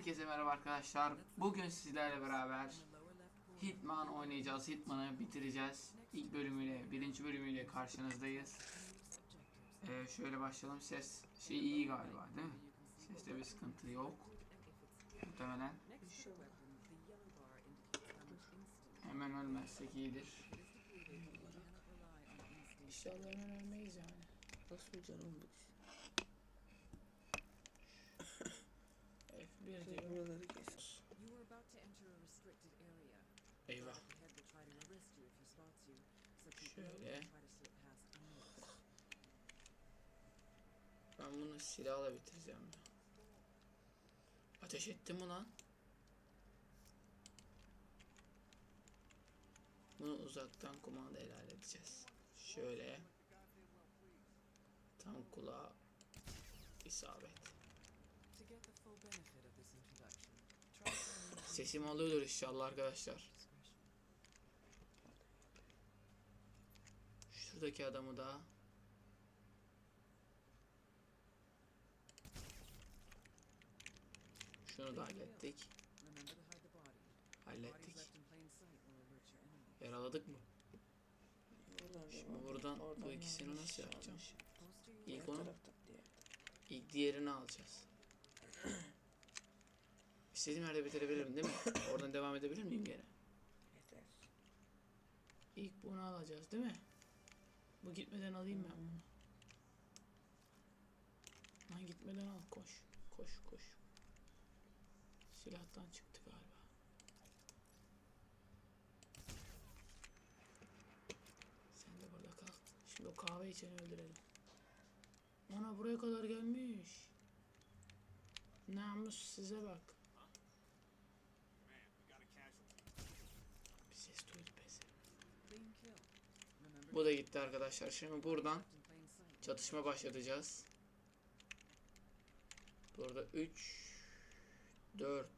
Herkese merhaba arkadaşlar. Bugün sizlerle beraber Hitman oynayacağız. Hitman'ı bitireceğiz. İlk bölümüyle, birinci bölümüyle karşınızdayız. Ee, şöyle başlayalım. Ses şey iyi galiba değil mi? Seste bir sıkıntı yok. Muhtemelen. Hemen ölmezsek iyidir. İnşallah ölmeyiz yani. Nasıl canım bu? Spots you, so keep Şöyle. Ben bunu silahla bitireceğim ya. Ateş ettim mi lan? Bunu uzaktan kumanda ile halledeceğiz. Şöyle. Tam kulağa isabet. Sesim alıyordur inşallah arkadaşlar. Şuradaki adamı da Şunu da hallettik. Hallettik. Yaraladık mı? Şimdi buradan bu ikisini nasıl yapacağım? İlk onu diğer. İlk diğerini alacağız. İstediğim yerde bitirebilirim değil mi? Oradan devam edebilir miyim gene? Yeter. İlk bunu alacağız değil mi? Bu gitmeden alayım ben bunu. Lan gitmeden al koş. Koş koş. Silahtan çıktı galiba. Sen de burada kal. Şimdi o kahve içeni öldürelim. Ana buraya kadar gelmiş. Namus size bak. Bu da gitti arkadaşlar. Şimdi buradan çatışma başlatacağız. Burada 3 4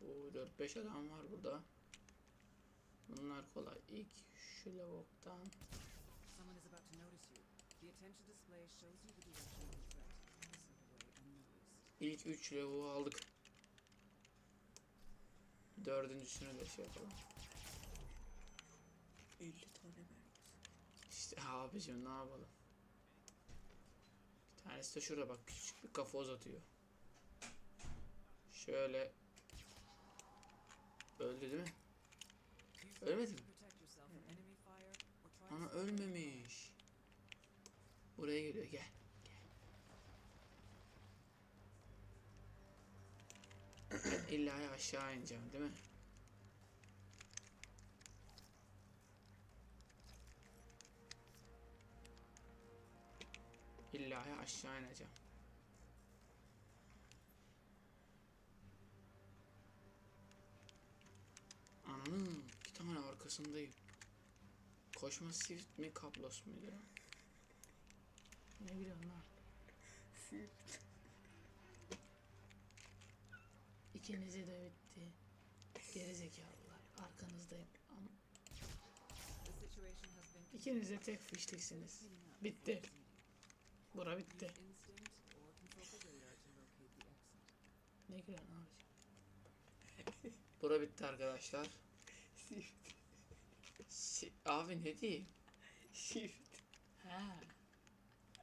bu 4 5 adam var burada. Bunlar kolay. İlk şu unnoticed. ilk 3 lavuğu aldık. Dördüncüsünü de şey yapalım. 50 tane mermisi. İşte abicim ne yapalım. Bir tanesi de şurada bak küçük bir kafa uzatıyor. Şöyle Öldü değil mi? Ölmedi mi? Ana ölmemiş. Buraya geliyor gel. gel. İlla aşağı ineceğim değil mi? İlla aşağı ineceğim. Ananın iki tane arkasındayım. Koşma Swift mi Kaplos muydu? Ne biliyorsun lan? Swift. İkinizi de bitti. Gerizekalılar. Arkanızdayım. Ama ikiniz de tek fişliksiniz. Bitti. Bura bitti. Ne gülüyorsun abiciğim? Bura bitti arkadaşlar. Swift. Si- abi ne diyeyim? Shift. Ha.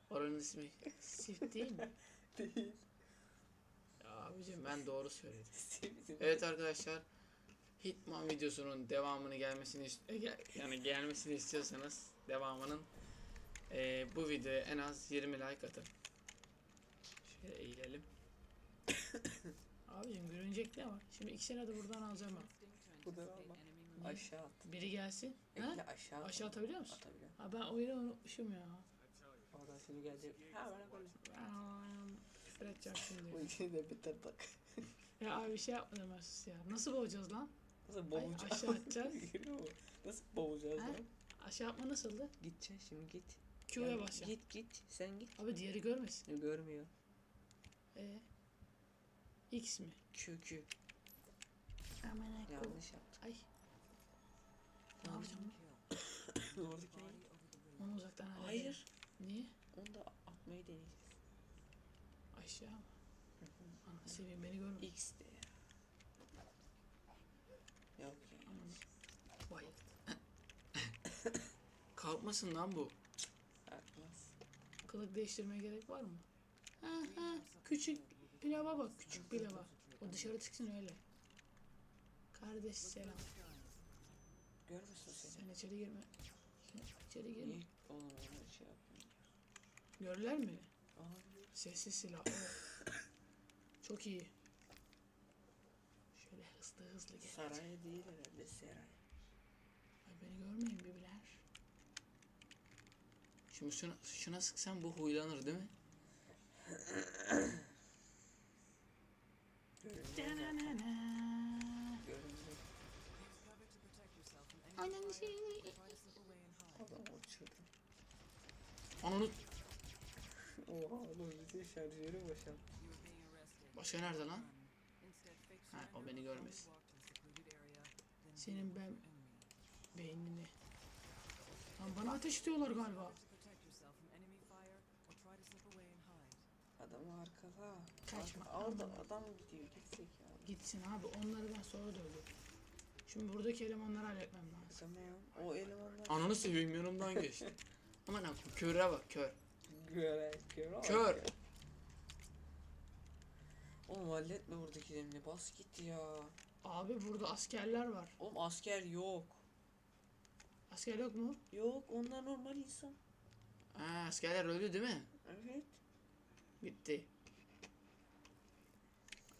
Oranın ismi Swift değil mi? Değil. Ya abicim ben doğru söyledim. Evet arkadaşlar Hitman videosunun devamını gelmesini e, yani gelmesini istiyorsanız devamının e, bu videoya en az 20 like atın. Şöyle eğilelim. Abicim görünecek ne var? Şimdi ikisini de buradan alacağım ben. Bu da ama. Aşağı at. Biri gelsin. Ha? Ekle aşağı. Aşağı atabiliyor musun? Atabiliyorum. Ha ben oyunu unutmuşum ya. Oradan şimdi gelecek. Ha bana böyle. Aa, Küfür edeceğim Bu şimdi. ikini de bitir bak. Ya abi bir şey yapma demez ya. Nasıl boğacağız lan? Nasıl boğacağız? aşağı atacağız. Görüyor musun? Nasıl boğacağız Ha? lan? Aşağı yapma nasıldı? Gideceksin şimdi git. Q'ya basacağım. Git git sen git. Abi diğeri görmesin. Görmüyor. Ee, X mi? Q Q. Aman Yanlış yaptım. Ay. Ne yapacağım? Vurduk ya. Onu uzaktan halledeyim. Hayır. Niye? Onu da atmayı deneyeceğiz. Aşağı mı? Ana seveyim beni görme. X de ya. Yok ya. Vay. Kalkmasın lan bu. Kılık değiştirmeye gerek var mı? Ha ha küçük pilava bak küçük pilava. O dışarı çıksın öyle. Kardeş selam. Görmüyorsun seni. Sen içeri girme. Sen içeri girme. Oğlum onu şey yapmıyor? Görürler mi? Sessiz silah. Çok iyi. Şöyle hızlı hızlı gel. saray değil herhalde saray. Ay beni görmeyin bebeler. Şimdi şuna, şuna sıksam bu huylanır değil mi? Aynen şey. Adam uçurdu. Onu Başka nerede lan? Ha o beni görmez. Senin ben beynini. Lan bana ateş ediyorlar galiba. Adam arkada. Kaçma. Arka- Orada adam gidiyor gitsek ya. Gitsin abi onları ben sonra dövdüm. Şimdi buradaki elemanları halletmem lazım. Tamam. O elemanlar Ananı seveyim yanımdan geçti. Aman ha köre bak kör. göre göre Kör. Oğlum halletme buradakilerini bas git ya. Abi burada askerler var. Oğlum asker yok. Asker yok mu? Yok onlar normal insan. Ha, askerler öldü değil mi? Evet. Bitti.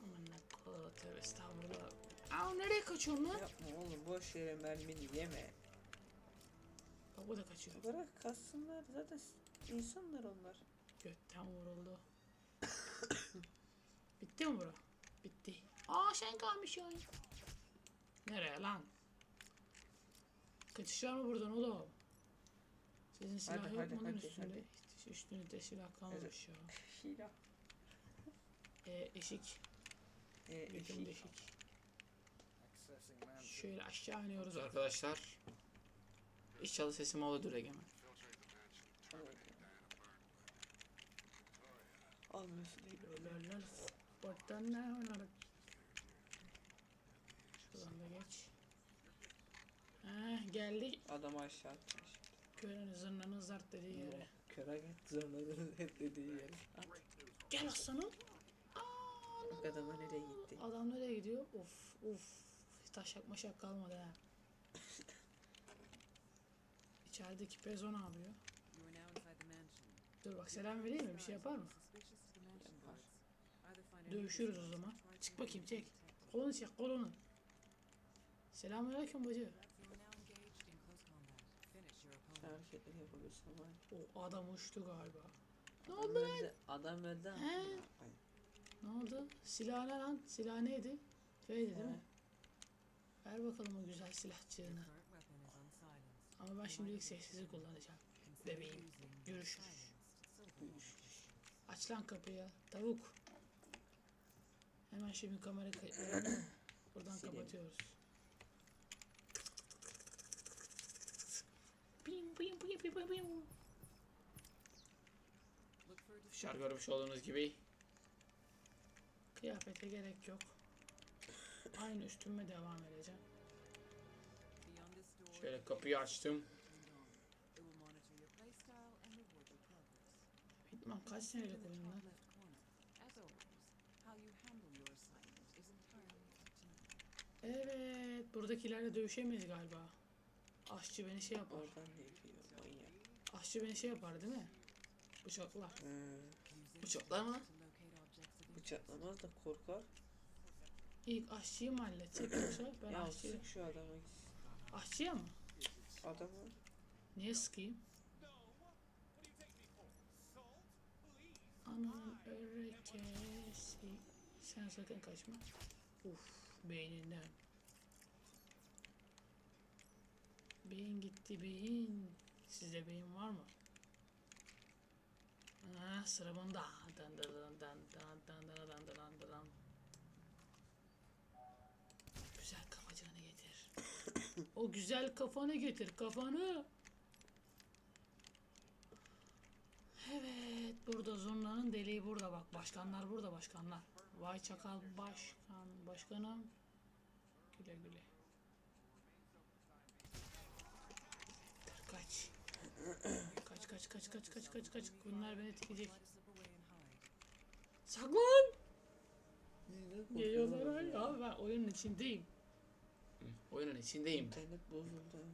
Aman tövbe estağfurullah. Aa nereye kaçıyorsun lan? Yapma oğlum boş yere mermini yeme. Bak bu da kaçıyor. Bırak kassınlar zaten insanlar onlar. Götten vuruldu. Bitti mi bura? Bitti. Aa sen kalmışsın. Nereye lan? Kaçış var mı buradan oğlum? Sizin silah Hadi, yok hadi, mu hadi, üstünde? hadi. Hiç üstünde silah kalmamış ya. Şila. E, eşik. Ee, eşik. deşik. Şöyle aşağı iniyoruz arkadaşlar. İnşallah sesim olur Egemen. Almıyorsun değil. Lololol. Sporttan ne oynadık? Şuradan da geç. Heh, geldik. Adam aşağı atmış. Köyün zırnanın zart dediği yere. Kara git zırnaların hep dediği yer. Gel aslanım. Bak adama nereye gitti. Adam nereye gidiyor? Of of. Taş yakma şak kalmadı ha. İçerideki Pezon yapıyor? Dur bak selam vereyim mi? Bir şey yapar mı? Yapar. Dövüşürüz o zaman. Çık bakayım çek. Kolunu çek kolunu. Selamünaleyküm bacı hareketleri yapabilirsin ama. O adam uçtu galiba. Ne oldu lan? Adam öldü ama. He? Ne oldu? Silah ne lan? Silah neydi? F'ydi değil mi? Ver bakalım o güzel silahçığını. Ama ben şimdilik sessizi kullanacağım. Bebeğim. Görüşürüz. silver Aç lan kapıyı. Tavuk. Hemen şimdi kamera kayıtlarını buradan Silelim. kapatıyoruz. Dışarı görmüş olduğunuz gibi kıyafete gerek yok. Aynı üstüme devam edeceğim. Şöyle kapıyı açtım. Bitmem kaç senelik oyun lan. Evet buradakilerle dövüşemeyiz galiba. Aşçı beni şey yapar. Oradan? Aşçı beni şey yapar değil mi? Bıçaklar. This Bıçaklar mı? Bıçaklamaz da korkar. İlk aşçıyı mı halledecek yoksa ben ya aşçıyı... sık şu adama. Aşçıya mı? Adamı Niye sıkayım? Ananın örekesi. Sen sakın kaçma. Uf beyninden. Beyin gitti beyin. Sizde beyin var mı? Ha, sıra bunda. Dan dan dan dan dan dan dan dan dan dan. Güzel kafacığını getir. o güzel kafanı getir kafanı. Evet burada zurnanın deliği burada bak başkanlar burada başkanlar. Vay çakal başkan başkanım. Güle güle. Dur, Kaç. Kaç kaç kaç kaç kaç kaç. Bunlar beni etkileyecek. Saklan! Geliyorlar ya? Abi ben oyunun içindeyim. Oyunun içindeyim. İnternet bozuldu.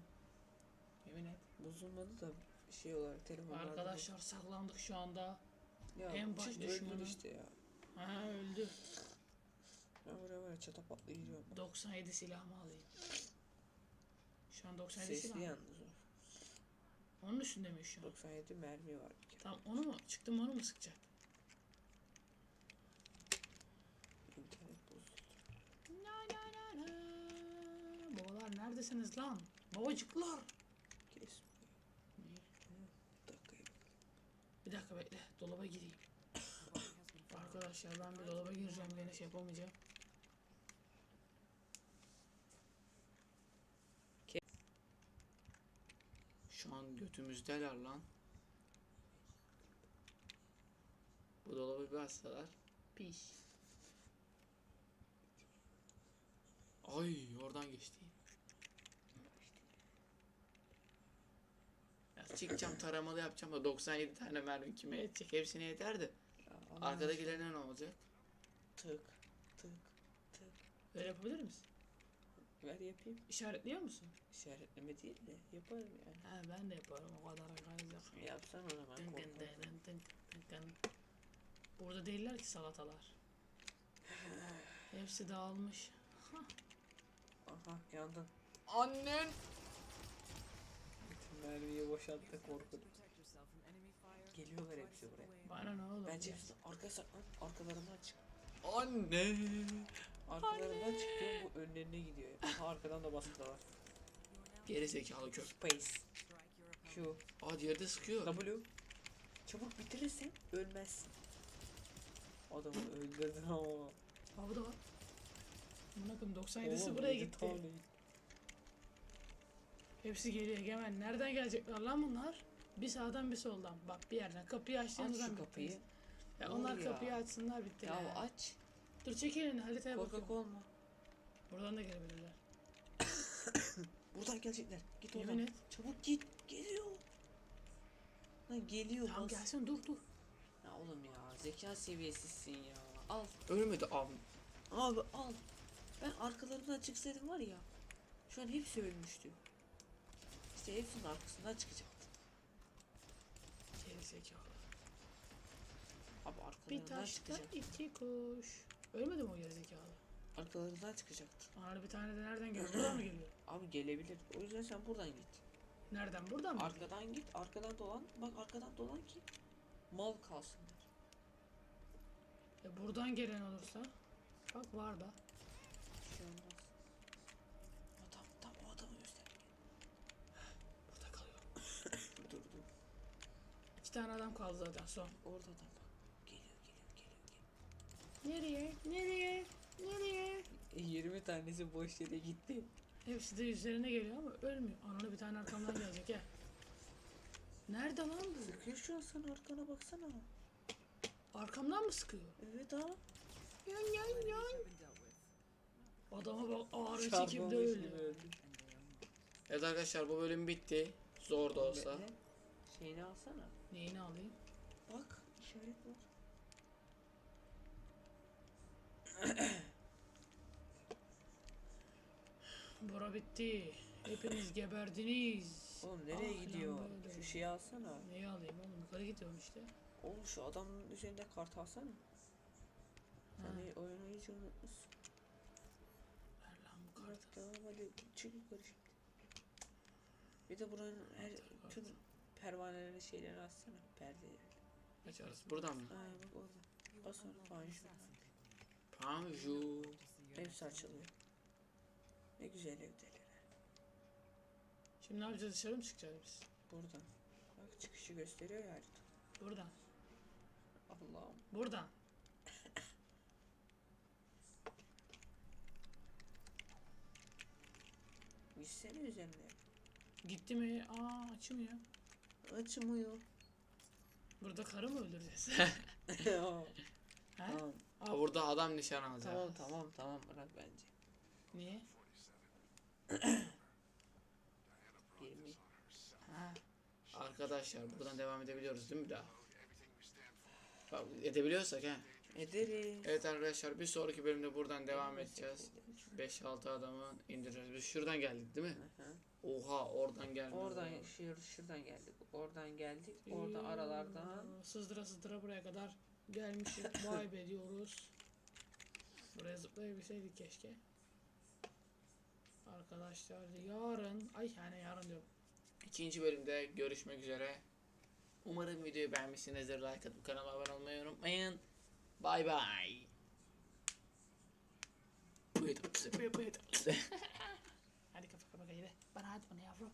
Yemin et. Bozulmadı da şey olarak telefonlarda. Arkadaşlar saklandık şu anda. ya, en baş düşmanı. işte ya. Ha öldü. Ben buraya var ya çata patlayacağım. 97 silahımı alayım. Şu an 97 silah. Sesli mı? yalnız o. Onun üstünde mi şu an? 97 mermi var bir kere. Tamam onu mu? Çıktım onu mu sıkacak? İnternet bozuldu. Na na na na. Babalar neredesiniz lan? Babacıklar. Kes. Bir dakika. Bir dakika bekle. Dolaba gireyim. Arkadaşlar ben bir dolaba gireceğim. Gene şey yapamayacağım. Şu an götümüzdeler lan. Bu dolabı bir açsalar. Piş. Ay oradan geçti. Ya çıkacağım taramalı yapacağım da 97 tane mermi kime yetecek? Hepsine yeter de. Ya, Allah Arkadakilerine ne olacak? Tık. Tık. Tık. Öyle yapabilir misin? Ver yapayım. İşaretliyor musun? İşaretleme değil de yaparım yani. Ha ben de yaparım o kadar arkadaşlar. Yapsan o zaman Dın dın korkma. dın dın dın dın dın. Burada değiller ki salatalar. Hepsi dağılmış. Aha yandın. Annen! Bütün mermiyi boşalttı korkut. Geliyorlar hepsi buraya. Bana ne oğlum? Bence hepsi arkaya saklan. Arkalarından çık. Anne! Arkalarından çıkıyor bu önlerine gidiyor. Aha arkadan da bastılar. Geri zekalı kör. Space. Q. Aa diğeri de sıkıyor. W. Çabuk bitirirsen ölmezsin. Adamı öldürdün ama. Ha bu da var. Buna koyayım 97'si Oğlum, buraya gitti. tane. Hepsi geliyor Egemen. Nereden gelecekler lan bunlar? Bir sağdan bir soldan. Bak bir yerden kapıyı Aç açtığınız şu kapıyı. bittiniz. Ya Ne onlar oluyor kapıyı ya? açsınlar bittiler. Ya aç. Dur çek elini haritaya Korkak olma. Buradan da gelebilirler. Buradan gelecekler. Git Yemin oradan. et. Çabuk git. Geliyor. Lan geliyor Tamam bas. gelsin dur dur. Ya oğlum ya zeka seviyesizsin ya. Al. Ölmedi abi. Abi al. Ben arkalarından çıksaydım var ya. Şu an hepsi ölmüştü. İşte hepsinin arkasından çıkacaktı. Geri zekalı. Abi Bir arkalarından taşta iki kuş. Ölmedi mi o geri zekalı? Arkalarından çıkacaktı. Ana bir tane de nereden geliyor? Buradan mı geliyor? Abi gelebilir. O yüzden sen buradan git. Nereden? Buradan mı? Arkadan git. Arkadan dolan. Bak arkadan dolan ki mal kalsınlar. E buradan gelen olursa? Bak var da. Bir şey olmaz. Adam tam o adamı göster. Burada kalıyor. Dur dur. İki tane adam kaldı zaten son. Orada adam bak. Geliyor geliyor geliyor. geliyor. Nereye? Nereye? Nereye? E, 20 tanesi boş yere gitti. Hepsi de üzerine geliyor ama ölmüyor. Ananı bir tane arkamdan gelecek ya. Nerede lan bu? Sıkıyor şu an sana arkana baksana. Arkamdan mı sıkıyor? Evet ha. Yan yan yan. Adama bak ağrı Çarpılmış gibi öldü. Evet arkadaşlar bu bölüm bitti. Zor da olsa. Şeyini alsana. Neyini alayım? Bak işaret var. Bura bitti. Hepiniz geberdiniz. Oğlum nereye Ah lan gidiyor? böyle. Şu şeyi alsana. Neyi alayım oğlum? Yukarı gidiyorum işte. Oğlum şu adamın üzerinde kart alsana. Ha. Sen oyunu iyice unutmuşsun. Ver lan bu kartı. tamam hadi çık yukarı şimdi. Bir de buranın her tüm pervanelerini şeylerini açsana. Perdeleri. Açarız. Buradan mı? Ay bak orada. Bas onu panjur. Panju. Hepsi açılıyor. Güzel evdeler. Şimdi ne yapacağız? Dışarı mı çıkacağız biz? Buradan. Bak çıkışı gösteriyor ya harita. Buradan. Allah'ım. Buradan. Gitsene üzerine. Gitti mi? Aa açmıyor. Açmıyor. Burada karı mı öldüreceğiz? tamam. He? Tamam. Aa, burada adam nişan alacak. Tamam tamam tamam bırak bence. Niye? 20. Ha. Arkadaşlar buradan devam edebiliyoruz değil mi daha? Bak, edebiliyorsak ha. Ederiz. Evet arkadaşlar bir sonraki bölümde buradan devam edeceğiz. 5-6 adamı indireceğiz. Biz şuradan geldik değil mi? Hı hı. Oha oradan geldik. Oradan şur, şuradan geldik. Oradan geldik. Orada aralardan. Sızdıra sızdıra buraya kadar gelmişiz. Vay be diyoruz. Buraya zıplayabilseydik keşke. Arkadaşlar yarın ay yani yarın diyorum. İkinci bölümde görüşmek üzere. Umarım videoyu beğenmişsinizdir. Like atıp kanala abone olmayı unutmayın. Bye bye. Hadi kafa kafa gayret. Bana hadi bana yavrum.